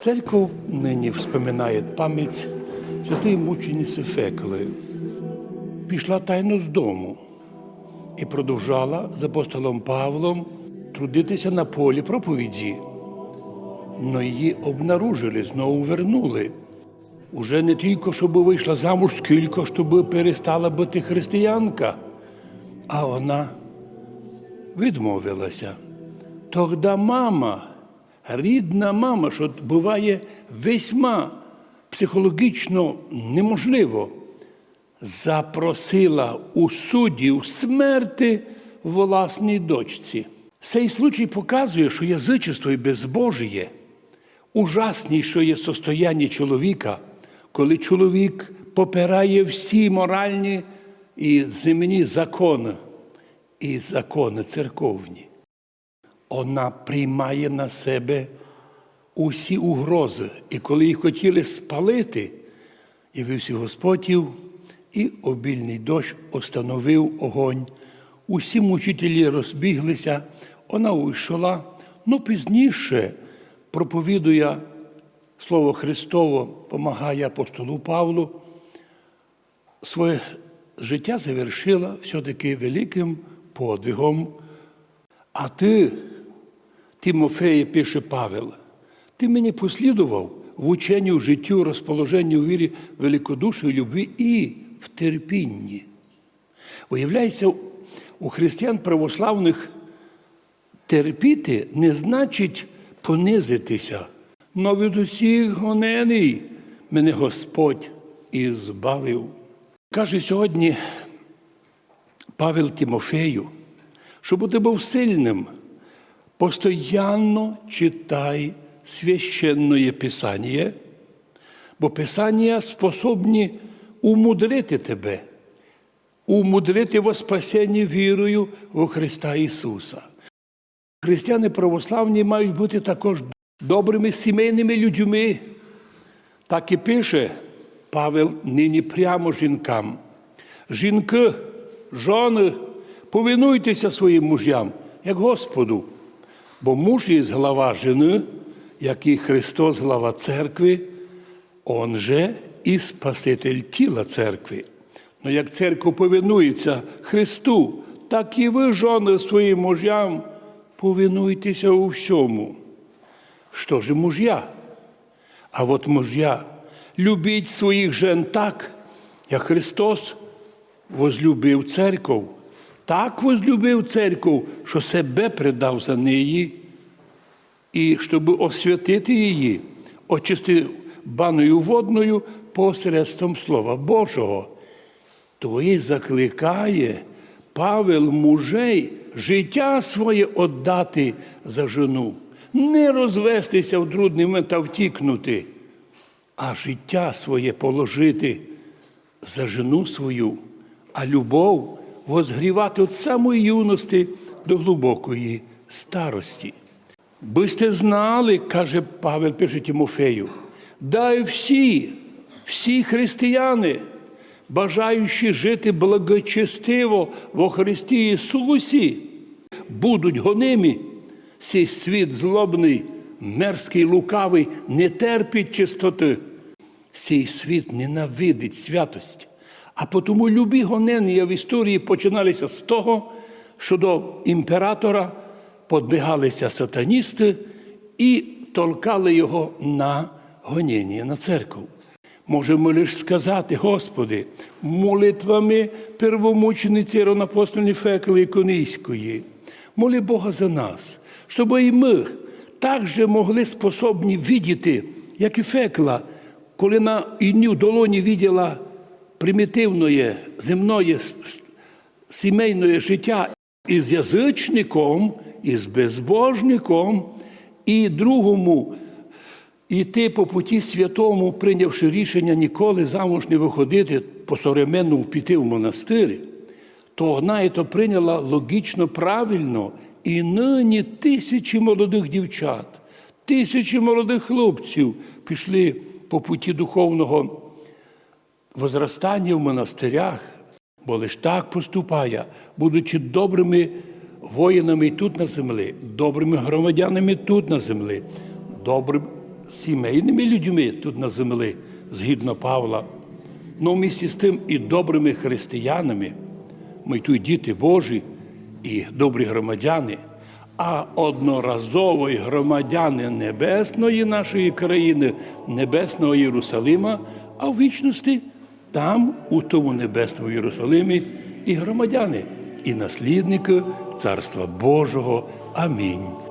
Церковь нині вспоминає пам'ять святої мучениці Фекли. Пішла тайно з дому і продовжала з апостолом Павлом трудитися на полі проповіді. Но її обнаружили, знову вернули. Уже не тільки, щоб вийшла замуж, скільки, щоб перестала бути християнка, а вона відмовилася. Тогда мама, рідна мама, що буває весьма психологічно неможливо, запросила у суддів смерти власній дочці. Цей случай показує, що язичество і безбожіє ужасніше є состояння чоловіка, коли чоловік попирає всі моральні і земні закони і закони церковні. Вона приймає на себе усі угрози. І коли їх хотіли спалити, явився Господів, і обільний дощ остановив огонь. Усі мучителі розбіглися, вона уйшла, но пізніше проповідує Слово Христово, помагає апостолу Павлу, своє життя завершила все-таки великим подвигом. А ти, Тимофеє, пише Павел, ти мені послідував в ученні, в життю, розположенні у вірі, великодуші, любві і в терпінні. Виявляється, у християн православних терпіти не значить понизитися. Но від усіх гонений мене Господь і збавив. Каже сьогодні Павел Тимофею, щоб ти був сильним, постоянно читай священне Писання, бо Писання способні умудрити тебе, умудрити во спасенні вірою во Христа Ісуса. Християни православні мають бути також добрими сімейними людьми. Так і пише Павел нині прямо жінкам. Жінки, жони, повинуйтеся своїм мужям, як Господу. Бо муж є глава жени, і Христос глава церкви, Он же і Спаситель тіла церкви. Но як церква повинується Христу, так і ви, жони, своїм мужям, повинуйтеся у всьому. Що ж мужья? А от мужья, любіть своїх жен так, як Христос возлюбив церков. Так возлюбив церков, що себе предав за неї, і щоб освятити її, очистити баною водною посередством Слова Божого. То закликає Павел мужей життя своє віддати за жену, не розвестися в трудний момент та втікнути, а життя своє положити за жену свою, а любов возгрівати від самої юності до глибокої старості. Би сте знали, каже Павел пише Тимофею, дай всі, всі християни, бажаючи жити благочестиво во Христі Ісусі, будуть гонимі. Цей світ злобний, мерзкий, лукавий, не терпить чистоти. Цей світ ненавидить святость. А тому любі гонення в історії починалися з того, що до імператора подбігалися сатаністи і толкали його на гоніння на церкву. Можемо лише сказати, Господи, молитвами первомучениці Ронапостольної Фекли Іконійської, моли Бога за нас, щоб і ми також могли способні видіти, як і Фекла, коли на інню долоні виділа примітивне земне сімейне життя із язичником, із безбожником, і другому іти по путі святому, прийнявши рішення ніколи замуж не виходити по современному піти в монастир, то вона і то прийняла логічно правильно. І нині тисячі молодих дівчат, тисячі молодих хлопців пішли по путі духовного возростання в монастирях, бо лиш так поступає, будучи добрими воїнами тут на землі, добрими громадянами тут на землі, добрим сімейними людьми тут на землі, згідно Павла, але місті з тим і добрими християнами. Ми тут діти Божі і добрі громадяни, а одноразово громадяни небесної нашої країни, небесного Єрусалима, а в вічності там, у тому небесному Єрусалимі, і громадяни, і наслідники Царства Божого. Амінь.